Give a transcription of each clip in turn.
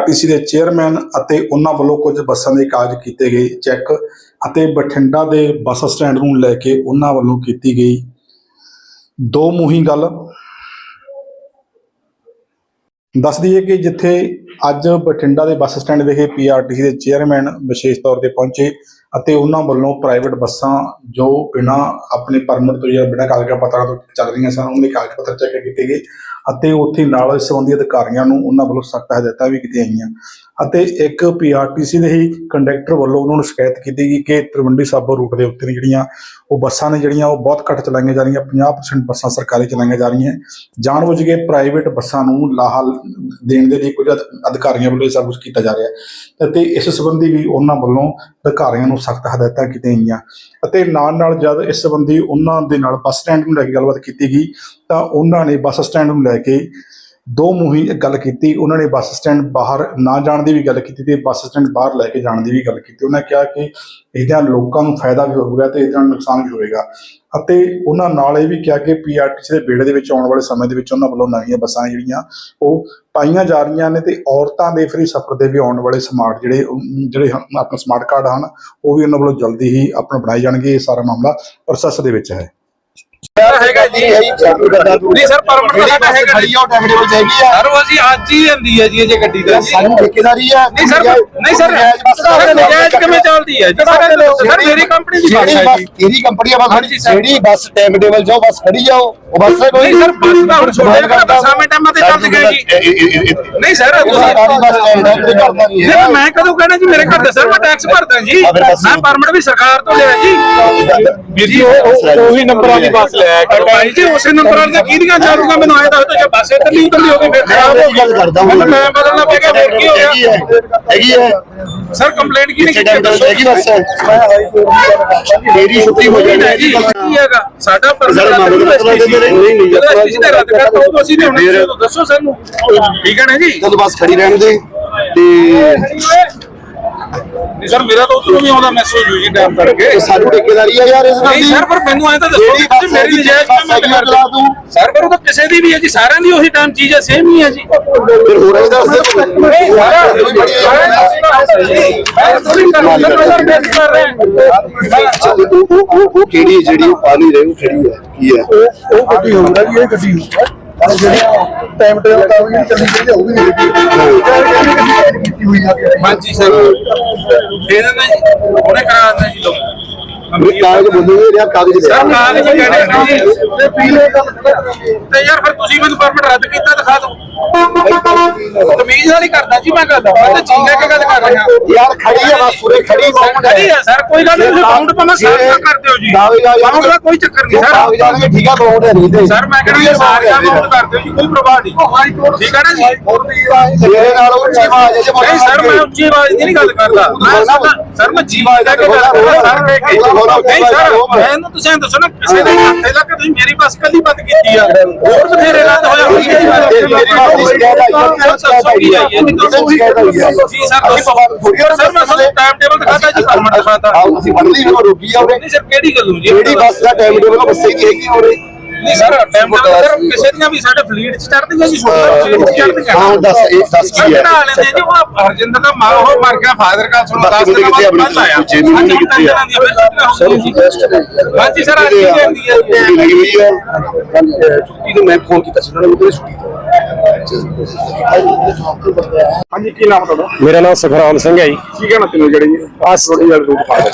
RTC ਦੇ chairman ਅਤੇ ਉਹਨਾਂ ਵੱਲੋਂ ਕੁਝ ਬੱਸਾਂ ਦੇ ਕਾਗਜ਼ ਕੀਤੇ ਗਏ ਚੈੱਕ ਅਤੇ ਬਠਿੰਡਾ ਦੇ ਬੱਸ ਸਟੈਂਡ ਨੂੰ ਲੈ ਕੇ ਉਹਨਾਂ ਵੱਲੋਂ ਕੀਤੀ ਗਈ। ਦੋ ਮੂੰਹੀ ਗੱਲ। ਦੱਸ ਦਈਏ ਕਿ ਜਿੱਥੇ ਅੱਜ ਬਠਿੰਡਾ ਦੇ ਬੱਸ ਸਟੈਂਡ ਵਿਖੇ ਪੀਆਰਟੀਸੀ ਦੇ ਚੇਅਰਮੈਨ ਵਿਸ਼ੇਸ਼ ਤੌਰ ਤੇ ਪਹੁੰਚੇ ਅਤੇ ਉਹਨਾਂ ਵੱਲੋਂ ਪ੍ਰਾਈਵੇਟ ਬੱਸਾਂ ਜੋ ਬਿਨਾਂ ਆਪਣੇ ਪਰਮਿਟ ਤੋਂ ਜਾਂ ਬਿਨਾਂ ਕਾਗਜ਼ਾਂ ਪੱਤਰਾਂ ਤੋਂ ਚੱਲ ਰਹੀਆਂ ਸਨ, ਉਹਨਾਂ ਦੇ ਕਾਗਜ਼ ਪੱਤਰ ਚੈੱਕ ਕੀਤੇ ਗਏ ਅਤੇ ਉੱਥੇ ਨਾਲ ਇਸ ਸੰਬੰਧੀ ਅਧਿਕਾਰੀਆਂ ਨੂੰ ਉਹਨਾਂ ਵੱਲੋਂ ਸਖਤ ਹਦਾਇਤਾਂ ਵੀ ਕੀਤੀਆਂ ਗਈਆਂ। ਅਤੇ ਇੱਕ ਪੀਆਰਟੀਸੀ ਦੇ ਹੀ ਕੰਡਕਟਰ ਵੱਲੋਂ ਉਹਨਾਂ ਨੂੰ ਸ਼ਿਕਾਇਤ ਕੀਤੀ ਗਈ ਕਿ ਤਲਵੰਡੀ ਸਾਬੋ ਰੂਟ ਦੇ ਉੱਤੇ ਜਿਹੜੀਆਂ ਉਹ ਬੱਸਾਂ ਨੇ ਜਿਹੜੀਆਂ ਉਹ ਬਹੁਤ ਘੱਟ ਚਲਾਈਆਂ ਜਾ ਰਹੀਆਂ 50% ਬੱਸਾਂ ਸਰਕਾਰੀ ਚਲਾਈਆਂ ਜਾ ਰਹੀਆਂ। ਜਾਣਬੁੱਝ ਕੇ ਪ੍ਰਾਈਵੇਟ ਬੱਸਾਂ ਨੂੰ ਲਾਹਾ ਦੇਣ ਦੇ ਲਈ ਕੁਝ ਅਧਿਕਾਰੀਆਂ ਵੱਲੋਂ ਇਹ ਸਭ ਕੁਝ ਕੀਤਾ ਜਾ ਰਿਹਾ। ਅਤੇ ਇਸ ਸੰਬੰਧੀ ਵੀ ਉਹਨਾਂ ਵੱਲੋਂ ਅਧਿਕਾਰੀਆਂ ਨੂੰ ਸਖਤ ਹਦਾਇਤਾਂ ਕੀਤੀਆਂ ਗਈਆਂ। ਅਤੇ ਨਾਲ ਨਾਲ ਜਦ ਇਸ ਸੰਬੰਧੀ ਉਹਨਾਂ ਦੇ ਨਾਲ ਬੱਸ ਸਟੈਂਡ ਨੂੰ ਲੈ ਕੇ ਗੱਲਬਾਤ ਕੀਤੀ ਗਈ, ਤਾਂ ਉਹਨਾਂ ਨੇ ਬੱਸ ਸਟੈਂਡ ਨੂੰ ਲੈ ਕੇ ਦੋ ਮੂੰਹੀ ਗੱਲ ਕੀਤੀ ਉਹਨਾਂ ਨੇ ਬੱਸ ਸਟੈਂਡ ਬਾਹਰ ਨਾ ਜਾਣ ਦੀ ਵੀ ਗੱਲ ਕੀਤੀ ਤੇ ਬੱਸ ਸਟੈਂਡ ਬਾਹਰ ਲੈ ਕੇ ਜਾਣ ਦੀ ਵੀ ਗੱਲ ਕੀਤੀ। ਉਹਨਾਂ ਕਿਹਾ ਕਿ ਇਹਦਾ ਲੋਕਾਂ ਨੂੰ ਫਾਇਦਾ ਵੀ ਹੋਵੇਗਾ ਤੇ ਇਹਦਾ ਨੁਕਸਾਨ ਵੀ ਹੋਵੇਗਾ। ਅਤੇ ਉਹਨਾਂ ਨਾਲ ਇਹ ਵੀ ਕਿਹਾ ਕਿ ਪੀਆਰਟੀਸੀ ਦੇ ਬੇੜੇ ਦੇ ਵਿੱਚ ਆਉਣ ਵਾਲੇ ਸਮੇਂ ਦੇ ਵਿੱਚ ਉਹਨਾਂ ਵੱਲੋਂ ਨਵੀਆਂ ਬੱਸਾਂ ਜਿਹੜੀਆਂ ਉਹ ਪਾਈਆਂ ਜਾ ਰਹੀਆਂ ਨੇ ਤੇ ਔਰਤਾਂ ਦੇ ਫ੍ਰੀ ਸਫ਼ਰ ਦੇ ਵੀ ਆਉਣ ਵਾਲੇ ਸਮਾਰਟ ਜਿਹੜੇ ਜਿਹੜੇ ਹਨ, ਆਪਣਾ ਸਮਾਰਟ ਕਾਰਡ ਹਨ ਉਹ ਵੀ ਉਹਨਾਂ ਵੱਲੋਂ ਜਲਦੀ ਹੀ ਆਪਣਾ ਬਣਾਏ ਜਾਣਗੇ ਇਹ ਸਾਰਾ ਮਾਮਲਾ ਪ੍ਰੋਸੈਸ ਦੇ ਵਿੱਚ ਹੈ। ਹੈਗਾ ਜੀ। ਨਹੀਂ ਸਰ ਪਰਮਿਟ ਤਾਂ ਸਾਡਾ ਹੈਗਾ ਖੜੀ ਆ ਟੈਕਨੀ ਵਿੱਚ ਹੈਗੀ ਆ ਸਰ ਉਹ ਅਸੀਂ ਅੱਜ ਹੀ ਹੁੰਦੀ ਹੈ ਜੀ ਇਹ ਜੇ ਗੱਡੀ ਦਾ। ਜੀ ਸਾਨੂੰ ਠੇਕੇਦਾਰੀ ਆ ਨਹੀਂ ਸਰ ਨਹੀਂ ਸਰ ਸਰ ਨਜਾਇਜ਼ ਕਿਵੇਂ ਚੱਲਦੀ ਹੈ? ਜੀ ਸਰ ਸਰ ਮੇਰੀ ਕੰਪਨੀ ਦੀ ਬੱਸ ਜਿਹੜੀ ਹੈ ਬੱਸ ਜੀ। ਕਿਹੜੀ ਕੰਪਨੀ ਆ ਬਸ ਹਾਂਜੀ ਸਰ। ਜਿਹੜੀ ਬੱਸ ਟਾਈਮ ਟੇਬਲ ਜਾਓ ਬੱਸ ਖੜੀ ਜਾਓ ਉਹ ਬੱਸ ਹੈ ਕੋਈ ਨਹੀਂ ਸਰ ਬੱਸ ਦਾ ਹੁਣ ਛੋਟੇ ਕਿਹੜਾ ਬੱਸਾਂ ਮੇ ਟਾਈਮਾਂ ਤੇ ਚੱਲਦੀਆਂ ਜੀ। ਨਹੀਂ ਸਰ ਤੁਸੀਂ ਸਰਕਾਰੀ ਬੱਸ ਸਟੈਂਡ ਹੈ ਕੋਈ ਕਰਦਾ ਨਹੀਂ ਨਹੀਂ ਹੈ ਤਾਂ ਮੈਂ ਕਦੋਂ ਕਹਿਣਾ ਜੀ ਮੇਰੇ ਘਰ ਦੇ ਸਰ ਮੈਂ ਟੈਕਸ ਭਰਦਾ ਜੀ। ਮੈਂ ਪਰਮਿਟ ਵੀ ਸਰਕਾਰ ਤੋਂ ਲਿਆ ਜੀ। ਵੀਰ ਜੀ ਉਹੀ ਨੰਬਰਾਂ ਦੀ ਬੱਸ ਲੈ ਭਾਈ ਜੀ ਉਸੇ ਨੰਬਰ ਵਾਲੀ ਤਾਂ ਕਿਹਦੀਆਂ ਚੱਲੂਗਾ ਮੈਨੂੰ ਆਏ ਦੱਸ ਦਿਓ ਜੇ ਬੱਸ ਇੱਧਰ ਨਹੀਂ ਉਤਰਦੀ ਹੋਵੇ ਫਿਰ ਖਰਾਬ ਹੋ ਮੈਂ ਗੱਲ ਕਰਦਾ ਮੈਨੂੰ ਮੈਂ ਬਦਲਣਾ ਪੈ ਗਿਆ ਫਿਰ ਕੀ ਹੋ ਗਿਆ? ਹੈਗੀ ਹੈ। ਸਰ ਕੰਪਲੇਂਟ ਕੀ ਨਹੀਂ ਕਿਸੇ ਟਾਈਮ ਤੇ ਹੈਗੀ ਬੱਸ। ਮੇਰੀ ਛੁੱਟੀ ਹੋ ਜਾਣੀ ਹੈ ਜੀ। ਕੀ ਹੈਗਾ? ਸਾਡਾ ਦਾ ਦੇ ਦੇ ਰਹੇ। ਨਹੀਂ, ਨਹੀਂ, ਤੇ ਰੱਦ ਕਰਤਾ ਉਹ ਅਸੀਂ ਨਹੀਂ ਹੁਣ ਦੱਸੋ ਸਾਨੂੰ। ਠੀਕ ਹੈ ਨਾ ਜੀ ਜਦੋਂ ਬੱਸ ਖੜੀ ਰਹਿਣ ਦੇ ਤੇ ਨਹੀਂ ਸਰ ਮੇਰਾ ਤਾਂ ਉਧਰੋਂ ਵੀ ਆਉਂਦਾ ਮੈਸੇਜ ਹੋਈ ਜੀ ਟਾਈਮ ਕਰਕੇ ਇਹ ਸਾਨੂੰ ਠੇਕੇਦਾਰੀ ਆ ਯਾਰ ਇਸ ਗੱਲ ਨਹੀਂ ਸਰ ਪਰ ਮੈਨੂੰ ਐਂ ਤਾਂ ਦੱਸੋ ਕਿ ਤੁਸੀਂ ਮੇਰੀ ਨਜਾਇਜ਼ ਹੈਗੀ, ਕਰਦੇ ਚਲਾ ਦੂੰ। ਸਰ ਪਰ ਉਹ ਤਾਂ ਕਿਸੇ ਦੀ ਵੀ ਹੈ ਜੀ ਸਾਰਿਆਂ ਦੀ ਉਹੀ ਟਾਈਮ ਚੀਜ਼ ਹੈ ਸੇਮ ਹੀ ਹੈ ਜੀ ਫਿਰ ਹੋ ਰਿਹਾ ਦੱਸ ਦੇ ਉਹ ਕਿਹੜੀ ਜਿਹੜੀ ਉਹ ਪਾ ਨਹੀਂ ਰਹੀ ਉਹ ਖੜੀ ਹੈ ਕੀ ਹੈ ਉਹ ਗੱਡੀ ਹੋਊਗਾ ਜੀ ਇਹ ਗੱਡੀ ਹੋਊਗਾ ਟਾਈਮ ਟੇਬਲ ਤਾਂ ਵੀ ਚੱਲਣੀ ਚਾਹੀਦੀ ਉਹ ਵੀ ਨਹੀਂ ਗੱਡੀ ਕੀਤੀ ਹੋਈ ਆ। ਹਾਂਜੀ ਸਰ। ਦੇ ਦਿੰਦਾ ਜੀ। ਹੁਣੇ ਕਰਾ ਦਿੰਦਾ ਜੀ ਲੋਕ। ਕਾਗਜ਼ ਬੋਲੂਗੇ ਰਿਹਾ ਕਾਗਜ਼ ਦੇ। ਸਰ ਕਾਗਜ਼ ਕਹਿਣੇ ਨੇ ਜੀ ਤੇ ਪੀਲੇ ਗੱਲ ਤੇ ਯਾਰ ਫਿਰ ਤੁਸੀਂ ਮੈਨੂੰ ਪਰਮਿਟ ਰੱਦ ਕੀਤਾ ਦਿਖਾ ਦਿਓ। ਤਮੀਜ਼ ਨਾਲ ਹੀ ਕਰਦਾ ਜੀ ਮੈਂ ਗੱਲ ਮੈਂ ਤਾਂ ਚੀਜ਼ ਲੈ ਕੇ ਗੱਲ ਕਰ ਰਿਹਾ। ਯਾਰ ਖੜੀ ਹੈ ਬਸ ਪੂਰੇ ਖੜੀ ਬਾਉਂਡ ਖੜੀ ਹੈ ਸਰ ਕੋਈ ਗੱਲ ਨਹੀਂ ਤੁਸੀਂ ਬਾਉਂਡ ਭਾਵੇਂ ਸਾਰਾ ਕਰ ਦਿਓ ਜੀ। ਬਾਉਂਡ ਦਾ ਕੋਈ ਚੱਕਰ ਨਹੀਂ ਸਰ। ਕਾਗਜ਼ ਜਾਣਗੇ ਠੀਕ ਆ ਬਾਉਂਡ ਹੈ ਨਹੀਂ ਤੇ ਸਰ ਮੈਂ ਕਹਿੰਦਾ ਸਾਰਿਆਂ ਬਾਉਂਡ ਕਰ ਦਿਓ ਜੀ ਕੋਈ ਪ੍ਰਵਾਹ ਨਹੀਂ। ਠੀਕ ਹੈ ਨਾ ਜੀ? ਮੇਰੇ ਨਾਲ ਉੱਚੀ ਆਵਾਜ਼ ਹੈ ਨਹੀਂ ਸਰ ਮੈਂ ਉੱਚੀ ਆਵਾਜ਼ ਦੀ ਨਹੀਂ ਗੱਲ ਕਰਦਾ। ਮੈਂ ਸਰ- ਮੈਂ ਜੀਵਾ ਦਾ ਕੇ ਗੱਲ ਕਰਦਾ ਸਰ ਕਹਿ ਕੇ। ਨਹੀਂ ਸਰ ਮੈਨੂੰ ਤੁਸੀਂ ਦੱਸੋ ਨਾ ਕਿਸੇ ਦੇ ਹੱਥੇ ਲੱਗ ਕੇ ਤੁਸੀਂ ਮੇਰੀ ਬੱਸ ਕੱਲੀ ਬੰਦ ਕੀਤੀ ਆ। ਹੋਰ ਬਥੇਰੇ ਰੱਦ ਹੋਇਆ ਮੇਰੀ। ਜੀ ਸਰ ਸਰ ਮੈਂ ਤੁਹਾਨੂੰ ਟਾਈਮ ਟੇਬਲ ਦਿਖਾਤਾ ਜੀ ਪਰਮਿਟ ਦਿਖਾਤਾ ਤੁਸੀਂ ਲਈ ਉਹ ਰੁਕੀ ਆ ਉਹਨੇ ਨਹੀਂ ਸਰ ਕਿਹੜੀ ਗੱਲ ਨੂੰ ਜੀ ਜਿਹੜੀ ਬੱਸ ਦਾ ਟਾਈਮ ਟੇਬਲ ਬੱਸੇ ਨਹੀਂ ਹੈਗੀ ਉਹਨੇ ਨਹੀਂ ਸਰ ਟਾਈਮ ਸਰ ਕਿਸੇ ਦੀਆਂ ਵੀ ਸਾਡੇ ਫਲੀਟ ਚ ਚੜਦੀਆਂ ਜੀ ਛੋਟੇ ਫਲੀਟ ਚ ਚੜਦੀਆਂ ਹਾਂ ਦੱਸ ਇਹ ਦੱਸ ਕੀ ਹੈ? ਬਣਾ ਲੈਂਦੇ ਜੀ ਉਹ ਹਰਜਿੰਦਰ ਦਾ ਮਾਂ ਉਹ ਮਰ ਗਿਆ ਫਾਦਰ ਕਾਲ ਸੁਣ 10 ਦਿਨਾਂ ਕਿੱਥੇ ਆਪਣੀ ਕੱਲ ਆਇਆ। ਦੂਜੇ ਨੂੰ ਹਾਂਜੀ, ਕਿੱਥੇ ਆ? ਦੀ ਛੁੱਟੀਆਂ ਹੁੰਦੀਆਂ ਜੀ। ਹਾਂਜੀ ਸਰ ਅੱਜ ਹੀ ਜਾਂਦੀ ਹੈ ਛੁੱਟੀ ਹੈ ਨੂੰ ਮੈਂ ਫੋਨ ਕੀਤਾ ਸੀ ਉਹਨਾਂ ਨੂੰ ਛੁੱਟੀ ਹਾਂਜੀ ਕੀ ਨਾਮ ਤੁਹਾਡਾ? ਮੇਰਾ ਨਾਮ ਸੁਖਰਾਮ ਸਿੰਘ ਹੈ ਜੀ। ਕੀ ਕਹਿਣਾ ਤੈਨੂੰ ਜਿਹੜੀ ਅਸ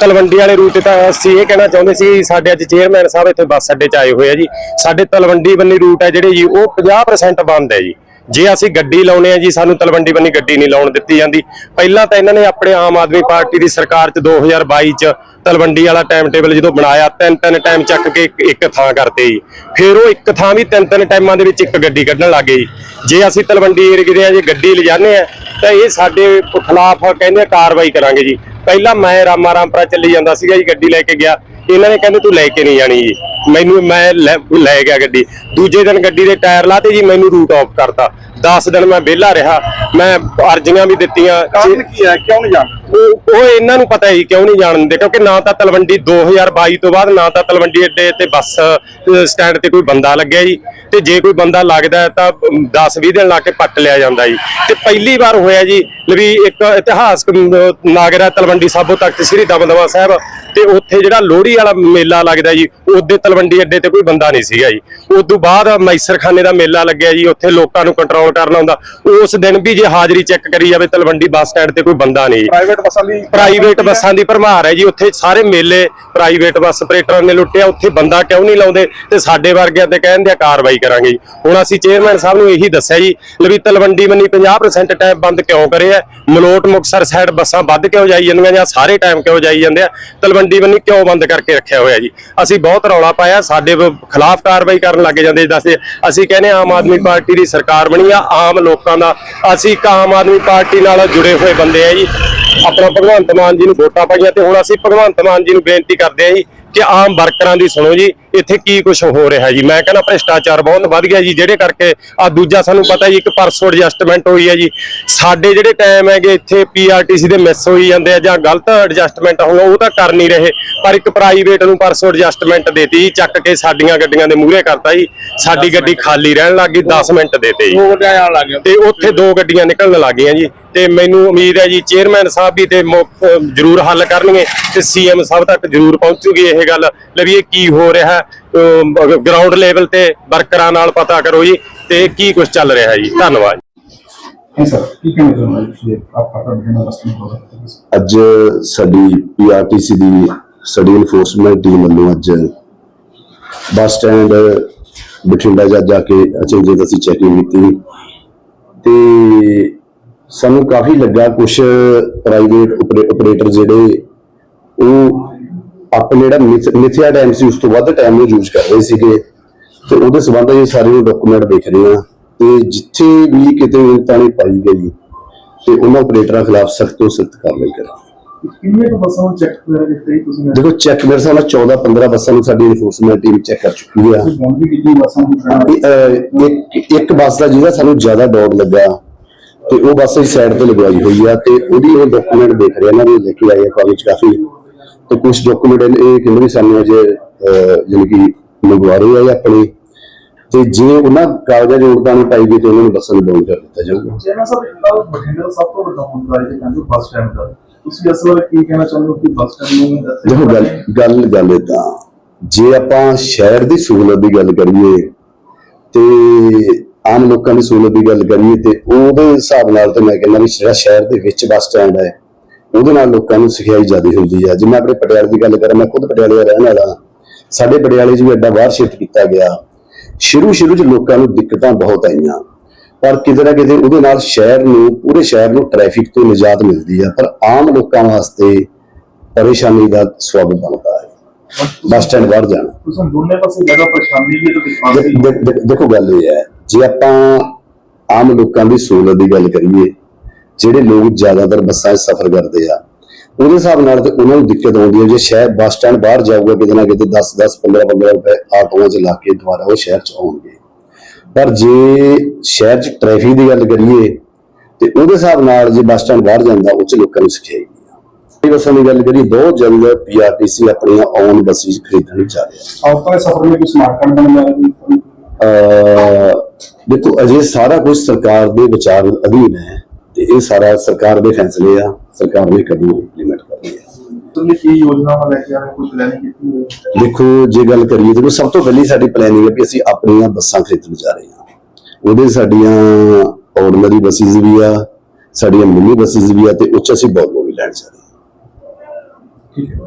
ਤਲਵੰਡੀ ਵਾਲੇ ਰੂਟ ਤੇ ਤਾਂ ਅਸੀਂ ਇਹ ਕਹਿਣਾ ਚਾਹੁੰਦੇ ਸੀ ਸਾਡੇ ਅੱਜ ਚੇਅਰਮੈਨ ਸਾਹਿਬ ਇੱਥੇ ਬੱਸ ਅੱਡੇ 'ਚ ਆਏ ਹੋਏ ਆ ਜੀ। ਸਾਡੇ ਤਲਵੰਡੀ ਬੰਨੀ ਰੂਟ ਹੈ ਜਿਹੜੇ ਜੀ ਉਹ 50% ਬੰਦ ਹੈ ਜੀ। ਜੇ ਅਸੀਂ ਗੱਡੀ ਲਾਉਨੇ ਆ ਜੀ ਸਾਨੂੰ ਤਲਵੰਡੀ ਬੰਨੀ ਗੱਡੀ ਨਹੀਂ ਲਾਉਣ ਦਿੱਤੀ ਜਾਂਦੀ। ਪਹਿਲਾਂ ਤਾਂ ਇਹਨਾਂ ਨੇ ਆਪਣੇ ਆਮ ਆਦਮੀ ਪਾਰਟੀ ਦੀ ਸਰਕਾਰ 'ਚ 2022 'ਚ ਤਲਵੰਡੀ ਵਾਲਾ ਟਾਈਮ ਟੇਬਲ ਜਦੋਂ ਬਣਾਇਆ ਤਿੰਨ ਤਿੰਨ ਟਾਈਮ ਚੱਕ ਕੇ ਇੱਕ- ਥਾਂ ਕਰਤੇ ਜੀ। ਫਿਰ ਉਹ ਇੱਕ ਥਾਂ ਵੀ ਤਿੰਨ ਤਿੰਨ ਟਾਈਮਾਂ ਦੇ ਵਿੱਚ ਇੱਕ ਗੱਡੀ ਕੱਢਣ ਲੱਗੇ ਜੀ। ਜੇ ਅਸੀਂ ਤਲਵੰਡੀ ਏਰੀਏ ਆ ਜੇ ਗੱਡੀ ਲਿਜਾਨੇ ਆ ਤਾਂ ਇਹ ਸਾਡੇ ਖਿਲਾਫ ਕਹਿੰਦੇ ਕਾਰਵਾਈ ਕਰਾਂਗੇ ਜੀ। ਪਹਿਲਾਂ ਮੈਂ ਰਾਮਾ ਰਾਮਪੁਰਾ ਚੱਲੀ ਜਾਂਦਾ ਸੀਗਾ ਜੀ ਗੱਡੀ ਲੈ ਕੇ ਗਿਆ। ਇਹਨਾਂ ਨੇ ਕਹਿੰਦੇ ਤੂੰ ਲੈ ਕੇ ਨਹੀਂ ਜਾਣੀ ਜੀ। ਮੈਨੂੰ ਮੈਂ ਲੈ ਲੈ ਗਿਆ ਗੱਡੀ। ਦੂਜੇ ਦਿਨ ਗੱਡੀ ਦੇ ਟਾਇਰ ਲਾਤੇ ਜੀ ਮੈਨੂੰ ਰੂਟ ਆਫ ਕਰਤਾ। 10 ਦਿਨ ਮੈਂ ਵਿਹਲਾ ਰਿਹਾ। ਮੈਂ ਅਰਜ਼ੀਆਂ ਵੀ ਦਿੱਤੀਆਂ। ਕਾਰਨ ਕੀ ਹੈ? ਕਿਉਂ ਨਹੀਂ ਜਾਣਾ? ਉਹ ਇਹਨਾਂ ਨੂੰ ਪਤਾ ਹੀ ਕਿਉਂ ਨਹੀਂ ਜਾਣ ਦਿੰਦੇ? ਕਿਉਂਕਿ ਨਾ ਤਾਂ ਤਲਵੰਡੀ 2022 ਤੋਂ ਬਾਅਦ ਨਾ ਤਾਂ ਤਲਵੰਡੀ ਅੱਡੇ ਤੇ ਬੱਸ ਸਟੈਂਡ ਤੇ ਕੋਈ ਬੰਦਾ ਲੱਗਿਆ ਜੀ। ਤੇ ਜੇ ਕੋਈ ਬੰਦਾ ਲੱਗਦਾ ਤਾਂ 10-20 ਦਿਨ ਲਾ ਕੇ ਪੱਟ ਲਿਆ ਜਾਂਦਾ ਜੀ। ਤੇ ਪਹਿਲੀ ਵਾਰ ਹੋਇਆ ਜੀ ਵੀ ਇੱਕ ਇਤਿਹਾਸਕ ਅ, ਤਲਵੰਡੀ ਸਾਬੋ ਤਖਤ ਸ੍ਰੀ ਦਮਦਮਾ ਸਾਹਿਬ ਤੇ ਉੱਥੇ ਜਿਹੜਾ ਲੋਹੜੀ ਵਾਲਾ ਮੇਲਾ ਲੱਗਦਾ ਜੀ ਉਹਦੇ ਤਲਵੰਡੀ ਅੱਡੇ ਤੇ ਕੋਈ ਬੰਦਾ ਨਹੀਂ ਸੀਗਾ ਜੀ। ਉਸ ਤੋਂ ਬਾਅਦ ਮੈਸਰਖਾਨੇ ਦਾ ਮੇਲਾ ਲੱਗਿਆ ਜੀ ਉੱਥੇ ਲੋਕਾਂ ਨੂੰ ਕੰਟਰੋਲ ਕਰਨਾ ਹੁੰਦਾ। ਉਸ ਦਿਨ ਵੀ ਜੇ ਹਾਜ਼ਰੀ ਚੈੱਕ ਕਰੀ ਜਾਵੇ ਤਲਵੰਡੀ ਬੱਸ ਸਟੈਂਡ ਤੇ ਕੋਈ ਬੰਦਾ ਨਹੀਂ ਜੀ। ਪ੍ਰਾਈਵੇਟ ਬੱਸਾਂ ਦੀ ਪ੍ਰਾਈਵੇਟ ਬੱਸਾਂ ਦੀ ਭਰਮਾਰ ਹੈ ਜੀ ਉੱਥੇ ਸਾਰੇ ਮੇਲੇ ਪ੍ਰਾਈਵੇਟ ਬੱਸ ਆਪਰੇਟਰਾਂ ਨੇ ਲੁੱਟਿਆ ਉੱਥੇ ਬੰਦਾ ਕਿਉਂ ਨਹੀਂ ਲਾਉਂਦੇ? ਤੇ ਸਾਡੇ ਵਰਗਿਆਂ ਤੇ ਕਹਿੰਦੇ ਆ ਕਾਰਵਾਈ ਕਰਾਂਗੇ ਜੀ। ਹੁਣ ਅਸੀਂ ਚੇਅਰਮੈਨ ਸਾਹਿਬ ਨੂੰ ਇਹੀ ਦੱਸਿਆ ਜੀ ਲਵੀ ਤਲਵੰਡੀ ਬੰਨੀ 50% ਟਾਈਮ ਬੰਦ ਕਿਉਂ ਕਰਿਆ ਮਲੋਟ ਮੁਕਸਰ ਸਾਈਡ ਬੱਸਾਂ ਵੱਧ ਕਿਉਂ ਜਾਈ ਜਾਂਦੀਆਂ ਜਾਂ ਸਾਰੇ ਟਾਈਮ ਕਿਉਂ ਜਾਈ ਜਾਂਦੇ ਆ? ਤਲਵੰਡੀ ਬੰਨੀ ਕਿਉਂ ਬੰਦ ਕਰਕੇ ਰੱਖਿਆ ਹੋਇਆ ਜੀ? ਅਸੀਂ ਬਹੁਤ ਰੌਲਾ ਪਾਇਆ ਸਾਡੇ ਖਿਲਾਫ ਕਾਰਵਾਈ ਕਰਨ ਲੱਗੇ ਜਾਂਦੇ ਜੀ ਦੱਸਦੇ ਅਸੀਂ ਕਹਿੰਦੇ ਆਮ ਆਦਮੀ ਪਾਰਟੀ ਦੀ ਸਰਕਾਰ ਬਣੀ ਆ ਆਮ ਲੋਕਾਂ ਦਾ। ਅਸੀਂ ਇੱਕ ਆਮ ਆਦਮੀ ਪਾਰਟੀ ਨਾਲ ਜੁੜੇ ਹੋਏ ਬੰਦੇ ਆ ਜੀ। ਆਪਣਾ ਭਗਵੰਤ ਮਾਨ ਜੀ ਨੂੰ ਵੋਟਾਂ ਪਾਈਆਂ ਤੇ ਹੁਣ ਅਸੀਂ ਭਗਵੰਤ ਮਾਨ ਜੀ ਨੂੰ ਬੇਨਤੀ ਕਰਦੇ ਆ ਜੀ ਕਿ ਆਮ ਵਰਕਰਾਂ ਦੀ ਸੁਣੋ ਜੀ ਇੱਥੇ ਕੀ ਕੁਝ ਹੋ ਰਿਹਾ ਜੀ। ਮੈਂ ਕਹਿੰਦਾ ਭ੍ਰਿਸ਼ਟਾਚਾਰ ਬਹੁਤ ਵੱਧ ਗਿਆ ਜੀ ਜਿਹੜੇ ਕਰਕੇ ਆ ਦੂਜਾ ਸਾਨੂੰ ਪਤਾ ਜੀ ਇੱਕ ਪਰਸੋਂ ਐਡਜਸਟਮੈਂਟ ਹੋਈ ਹੈ ਜੀ। ਸਾਡੇ ਜਿਹੜੇ ਟਾਈਮ ਹੈਗੇ ਇੱਥੇ ਪੀਆਰਟੀਸੀ ਦੇ ਮਿਸ ਹੋਈ ਜਾਂਦੇ ਆ ਜਾਂ ਗਲਤ ਐਡਜਸਟਮੈਂਟ ਹੋਣਾ ਉਹ ਤਾਂ ਕਰ ਨਹੀਂ ਰਹੇ। ਪਰ ਇੱਕ ਪ੍ਰਾਈਵੇਟ ਨੂੰ ਪਰਸੋਂ ਐਡਜਸਟਮੈਂਟ ਦੇਤੀ ਚੱਕ ਕੇ ਸਾਡੀਆਂ ਗੱਡੀਆਂ ਦੇ ਮੂਹਰੇ ਕਰਤਾ ਜੀ। ਸਾਡੀ ਗੱਡੀ ਖਾਲੀ ਰਹਿਣ ਲੱਗ ਗਈ 10 ਮਿੰਟ ਦੇਤੇ ਜੀ। ਤੇ ਉੱਥੇ ਦੋ ਗੱਡੀਆਂ ਨਿਕਲਣ ਲੱਗੀਆਂ ਜੀ। ਤੇ ਮੈਨੂੰ ਉਮੀਦ ਹੈ ਜੀ ਚੇਅਰਮੈਨ ਸਾਹਿਬ ਵੀ ਤੇ ਜ਼ਰੂਰ ਹੱਲ ਕਰਨਗੇ ਤੇ ਸੀਐਮ ਸਾਹਿਬ ਤੱਕ ਜ਼ਰੂਰ ਪਹੁੰਚੂਗੀ ਇਹ ਗੱਲ। ਲੈ ਵੀ ਇਹ ਕੀ ਹੋ ਰਿਹਾ ਗਰਾਊਂਡ ਲੈਵਲ ਤੇ ਵਰਕਰਾਂ ਨਾਲ ਪਤਾ ਕਰੋ ਜੀ ਤੇ ਕੀ ਕੁਝ ਚੱਲ ਰਿਹਾ ਜੀ। ਧੰਨਵਾਦ। ਅੱਜ ਸਾਡੀ ਪੀਆਰਟੀਸੀ ਦੀ ਸਟੱਡੀ ਇਨਫੋਰਸਮੈਂਟ ਟੀਮ ਵੱਲੋਂ ਅੱਜ ਬੱਸ ਸਟੈਂਡ ਬਠਿੰਡਾ ਜਾ ਜਾ ਕੇ ਅਚਨਚੇਤ ਅਸੀਂ ਚੈਕਿੰਗ ਕੀਤੀ। ਤੇ ਸਾਨੂੰ ਕਾਫੀ ਲੱਗਾ ਕੁਝ ਪ੍ਰਾਈਵੇਟ ਆਪਰੇਟਰ ਜਿਹੜੇ ਉਹ ਆਪਣੇ ਜਿਹੜਾ ਮਿਥ- ਮਿਥਿਆ ਟਾਈਮ ਸੀ ਉਸ ਤੋਂ ਵੱਧ ਟਾਈਮ ਨੂੰ ਯੂਜ਼ ਕਰ ਰਹੇ ਸੀਗੇ। ਤੇ ਉਹਦੇ ਸੰਬੰਧ ਇਹ ਸਾਰੇ ਡਾਕੂਮੈਂਟ ਦੇਖ ਰਹੇ ਆ ਤੇ ਜਿੱਥੇ ਵੀ ਕਿਤੇ ਤਾਣੀ ਪਾਈ ਗਈ ਤੇ ਉਹਨਾਂ ਆਪਰੇਟਰਾਂ ਖਿਲਾਫ ਸਖਤ ਤੋਂ ਸਖਤ ਕਾਰਵਾਈ ਕਰਾਂ ਕਿੰਨੇ ਕੁ ਬੱਸਾਂ ਨੂੰ ਚੈੱਕ ਕਰ ਦਿੱਤੇ ਤੁਸੀਂ? ਦੇਖੋ ਚੈੱਕ ਮੇਰੇ ਨਾਲ 14 15 ਬੱਸਾਂ ਨੂੰ ਸਾਡੀ ਇਨਫੋਰਸਮੈਂਟ ਟੀਮ ਚੈੱਕ ਕਰ ਚੁੱਕੀ ਆ। ਇੱਕ ਇੱਕ ਬੱਸ ਦਾ ਜਿਹਦਾ ਸਾਨੂੰ ਜ਼ਿਆਦਾ ਡਾਊਟ ਲੱਗਾ। ਤੇ ਉਹ ਬੱਸ ਅਸੀਂ ਸਾਈਡ ਤੇ ਲਗਵਾਈ ਹੋਈ ਆ ਤੇ ਉਹਦੀ ਉਹ ਡਾਕੂਮੈਂਟ ਦੇਖ ਰਹੇ ਨਾ ਲੈ ਕੇ ਆਏ ਆ ਕਾਗਜ਼ ਕਾਫੀ। ਤੇ ਕੁਝ ਡਾਕੂਮੈਂਟ ਇਹ ਕਹਿੰਦੇ ਵੀ ਸਾਨੂੰ ਅਜੇ ਜਾਣੀ ਕਿ ਮੰਗਵਾ ਰਹੇ ਆ ਜਾਂ ਆਪਣੇ। ਤੇ ਜੇ ਉਹਨਾਂ ਕਾਗਜ਼ਾਂ ਦੀ ਉੜਤਾਂ ਨਹੀਂ ਪਾਈ ਗਈ ਤੇ ਉਹਨਾਂ ਨੂੰ ਬੱਸਾਂ ਨੂੰ ਡਾਊਨ ਕਰ ਦਿੱਤਾ ਜਾਊਗਾ। ਜਿਹੜਾ ਬਠਿੰਡਾ ਦਾ ਸਭ ਤੋਂ ਵੱਡਾ ਮੁੱਦਾ ਹੈ ਕਹਿੰਦੇ ਬੱਸ ਸਟੈਂਡ ਦਾ। ਤੁਸੀਂ ਇਸ ਬਾਰੇ ਕੀ ਕਹਿਣਾ ਚਾਹੁੰਦੇ ਹੋ ਕਿ ਬੱਸ ਸਟੈਂਡ ਨੂੰ ਦੇਖੋ ਗੱਲ ਗੱਲ ਗੱਲ ਏਦਾਂ। ਜੇ ਆਪਾਂ ਸ਼ਹਿਰ ਦੀ ਸਹੂਲਤ ਦੀ ਗੱਲ ਕਰੀਏ ਤੇ ਆਮ ਲੋਕਾਂ ਦੀ ਸਹੂਲਤ ਦੀ ਗੱਲ ਕਰੀਏ ਤੇ ਉਹਦੇ ਹਿਸਾਬ ਨਾਲ ਤੇ ਮੈਂ ਕਹਿੰਦਾ ਵੀ ਜਿਹੜਾ ਸ਼ਹਿਰ ਦੇ ਵਿੱਚ ਬੱਸ ਸਟੈਂਡ ਹੈ, ਉਹਦੇ ਨਾਲ ਲੋਕਾਂ ਨੂੰ ਸਿਖਾਈ ਜ਼ਿਆਦਾ ਹੁੰਦੀ ਹੈ ਜੇ ਮੈਂ ਆਪਣੇ ਪਟਿਆਲੇ ਦੀ ਗੱਲ ਕਰਾਂ, ਮੈਂ ਖੁਦ ਪਟਿਆਲੇ ਦਾ ਰਹਿਣ ਵਾਲਾ ਸਾਡੇ ਪਟਿਆਲੇ 'ਚ ਵੀ ਐਡਾ ਬਾਹਰ ਸ਼ਿਫਟ ਕੀਤਾ ਗਿਆ। ਸ਼ੁਰੂ ਸ਼ੁਰੂ 'ਚ ਲੋਕਾਂ ਨੂੰ ਦਿੱਕਤਾਂ ਬਹੁਤ ਆਈਆਂ। ਪਰ ਕਿਤੇ ਨਾ ਕਿਤੇ ਉਹਦੇ ਨਾਲ ਸ਼ਹਿਰ ਨੂੰ, ਪੂਰੇ ਸ਼ਹਿਰ ਨੂੰ ਟ੍ਰੈਫਿਕ ਤੋਂ ਨਿਜਾਤ ਮਿਲਦੀ ਹੈ ਪਰ ਆਮ ਲੋਕਾਂ ਵਾਸਤੇ ਪਰੇਸ਼ਾਨੀ ਦਾ ਸਬਬ ਬਣਦਾ ਬੱਸ ਸਟੈਂਡ ਬਾਹਰ ਜਾਣਾ। ਤੁਸੀਂ ਦੋਨੇ ਪਾਸੇ ਜਗ੍ਹਾ ਪਰੇਸ਼ਾਨੀ ਵੀ ਤੇ ਦਿਖਾਉਂਦੇ ਦੇਖੋ ਗੱਲ ਇਹ ਹੈ ਜੇ ਆਪਾਂ ਆਮ ਲੋਕਾਂ ਦੀ ਸਹੂਲਤ ਦੀ ਗੱਲ ਕਰੀਏ ਜਿਹੜੇ ਲੋਕ ਜ਼ਿਆਦਾਤਰ ਬੱਸਾਂ 'ਚ ਸਫ਼ਰ ਕਰਦੇ ਆ ਉਹਦੇ ਹਿਸਾਬ ਨਾਲ ਤੇ ਉਹਨਾਂ ਨੂੰ ਦਿੱਕਤ ਆਉਂਦੀ ਹੈ ਜੇ ਸ਼ਹਿਰ ਬੱਸ ਸਟੈਂਡ ਬਾਹਰ ਜਾਊਗਾ ਕਿਤੇ ਨਾ ਕਿਤੇ 10 10 15 15 ਰੁਪਏ ਆਟੋਆਂ 'ਚ ਲਾ ਕੇ ਦੁਬਾਰਾ ਉਹ ਸ਼ਹਿਰ 'ਚ ਆਉਣਗੇ। ਪਰ ਜੇ ਸ਼ਹਿਰ 'ਚ ਟ੍ਰੈਫਿਕ ਦੀ ਗੱਲ ਕਰੀਏ ਤੇ ਉਹਦੇ ਹਿਸਾਬ ਨਾਲ ਜੇ ਬੱਸ ਸਟੈਂਡ ਬਾਹਰ ਜਾਂਦਾ ਉਹ 'ਚ ਲੋਕਾਂ ਨੂੰ ਸਿਖਾਏਗੀ ਇਹ ਬੱਸਾਂ ਦੀ ਗੱਲ ਕਰੀਏ ਬਹੁਤ ਜਲਦ ਪੀਆਰਟੀਸੀ ਆਪਣੀਆਂ ਔਨ ਬੱਸਿਸ ਖਰੀਦਣ ਜਾ ਰਿਹਾ। ਦੇ ਸਫਰ ਵਿੱਚ ਕੋਈ ਸਮਾਰਟ ਕਾਰਡ ਬਣ ਜਾਏਗਾ ਦੇਖੋ ਅਜੇ ਸਾਰਾ ਕੁਝ ਸਰਕਾਰ ਦੇ ਵਿਚਾਰ ਅਧੀਨ ਹੈ ਤੇ ਇਹ ਸਾਰਾ ਸਰਕਾਰ ਦੇ ਫੈਸਲੇ ਆ ਸਰਕਾਰ ਨੇ ਕਦੋਂ ਇੰਪਲੀਮੈਂਟ ਕਰਨੀ ਹੈ ਤੁਸੀਂ ਕੀ ਯੋਜਨਾਵਾਂ ਲੈ ਕੇ ਆ ਰਹੇ ਕੋਈ ਪਲੈਨਿੰਗ ਕੀਤੀ ਹੈ ਦੇਖੋ ਜੇ ਗੱਲ ਕਰੀਏ ਤਾਂ ਸਭ ਤੋਂ ਪਹਿਲੀ ਸਾਡੀ ਪਲੈਨਿੰਗ ਹੈ ਕਿ ਅਸੀਂ ਆਪਣੀਆਂ ਬੱਸਾਂ ਖਰੀਦਣ ਜਾ ਰਹੇ ਹਾਂ। ਉਹਦੇ ਸਾਡੀਆਂ ਆਰਡੀਨਰੀ ਬੱਸਿਸ ਵੀ ਆ ਸਾਡੀਆਂ ਮਿੰਨੀ ਬੱਸਿਸ ਵੀ ਆ ਤੇ ਉੱਚ ਅਸੀਂ ਬੋਲਵੋ ਵੀ ਲੈਣ ਜਾ ਰਹੇ ਹਾਂ। ਠੀਕ ਹੈ